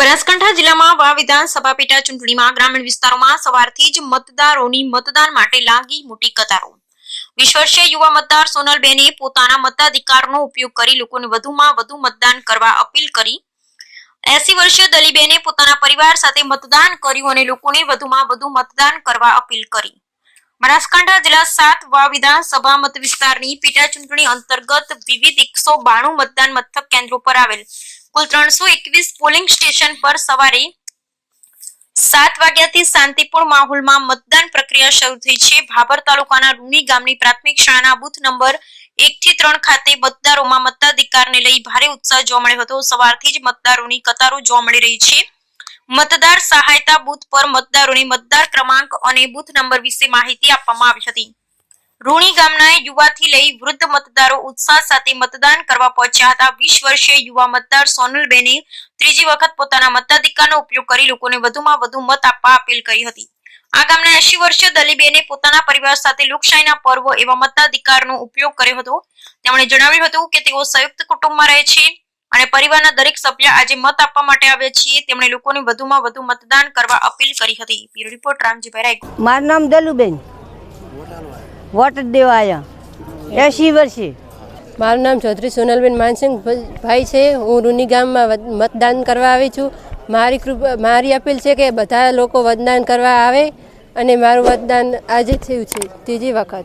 બનાસકાંઠા જિલ્લામાં વા વિધાનસભા પેટા ચૂંટણીમાં ગ્રામીણ વિસ્તારોમાં સવારથી જ મતદારોની મતદાન માટે લાગી મોટી કતારો. વીસ યુવા મતદાર સોનલબેને પોતાના મતાધિકારનો ઉપયોગ કરી લોકોને વધુમાં વધુ મતદાન કરવા અપીલ કરી. એસી વર્ષીય દલીબેને પોતાના પરિવાર સાથે મતદાન કર્યું અને લોકોને વધુમાં વધુ મતદાન કરવા અપીલ કરી. બનાસકાંઠા જિલ્લા સાત વા વિધાનસભા મત વિસ્તારની પેટા ચૂંટણી અંતર્ગત વિવિધ એકસો બાણું મતદાન મથક કેન્દ્રો પર આવેલ કુલ ત્રણસો એકવીસ પોલિંગ સ્ટેશન પર સવારે સાત વાગ્યાથી શાંતિપૂર્ણ માહોલમાં મતદાન પ્રક્રિયા શરૂ થઈ છે. ભાભર તાલુકાના રૂની ગામની પ્રાથમિક શાળાના બૂથ નંબર એક થી ત્રણ ખાતે મતદારોમાં મતાધિકારને લઈ ભારે ઉત્સાહ જોવા મળ્યો હતો. સવારથી જ મતદારોની કતારો જોવા મળી રહી છે. મતદાર સહાયતા બૂથ પર મતદારોને મતદાર ક્રમાંક અને બૂથ નંબર વિશે માહિતી આપવામાં આવી હતી. રૂણી ગામના યુવાથી લઈ વૃદ્ધ મતદારો ઉત્સાહ સાથે મતદાન કરવા પહોંચ્યા હતા. વીસ વર્ષીય યુવા મતદાર સોનલબેને ત્રીજી વખત પોતાના મતાધિકારનો ઉપયોગ કરી લોકોને વધુમાં વધુ મત આપવા અપીલ કરી હતી. આ ગામના એસી વર્ષીય દલીબેને પોતાના પરિવાર સાથે લોકશાહીના પર્વ એવા મતાધિકારનો ઉપયોગ કર્યો હતો. તેમણે જણાવ્યું હતું કે તેઓ સંયુક્ત કુટુંબમાં રહે છે અને પરિવારના દરેક સભ્ય આજે મત આપવા માટે આવ્યા છીએ. તેમણે લોકોને વધુમાં વધુ મતદાન કરવા અપીલ કરી હતી. રિપોર્ટ રામજીભાઈ રાય મારું નામ દલુબેન. વોટ દેવા આવ્યા એસી વર્ષે. મારું નામ ચૌધરી સોનલબેન માનસિંહ ભાઈ છે. હું રૂની ગામમાં મતદાન કરવા આવી છું. મારી કૃપા, મારી અપીલ છે કે બધા લોકો મતદાન કરવા આવે અને મારું મતદાન આજે થયું છે. ત્રીજી વખત.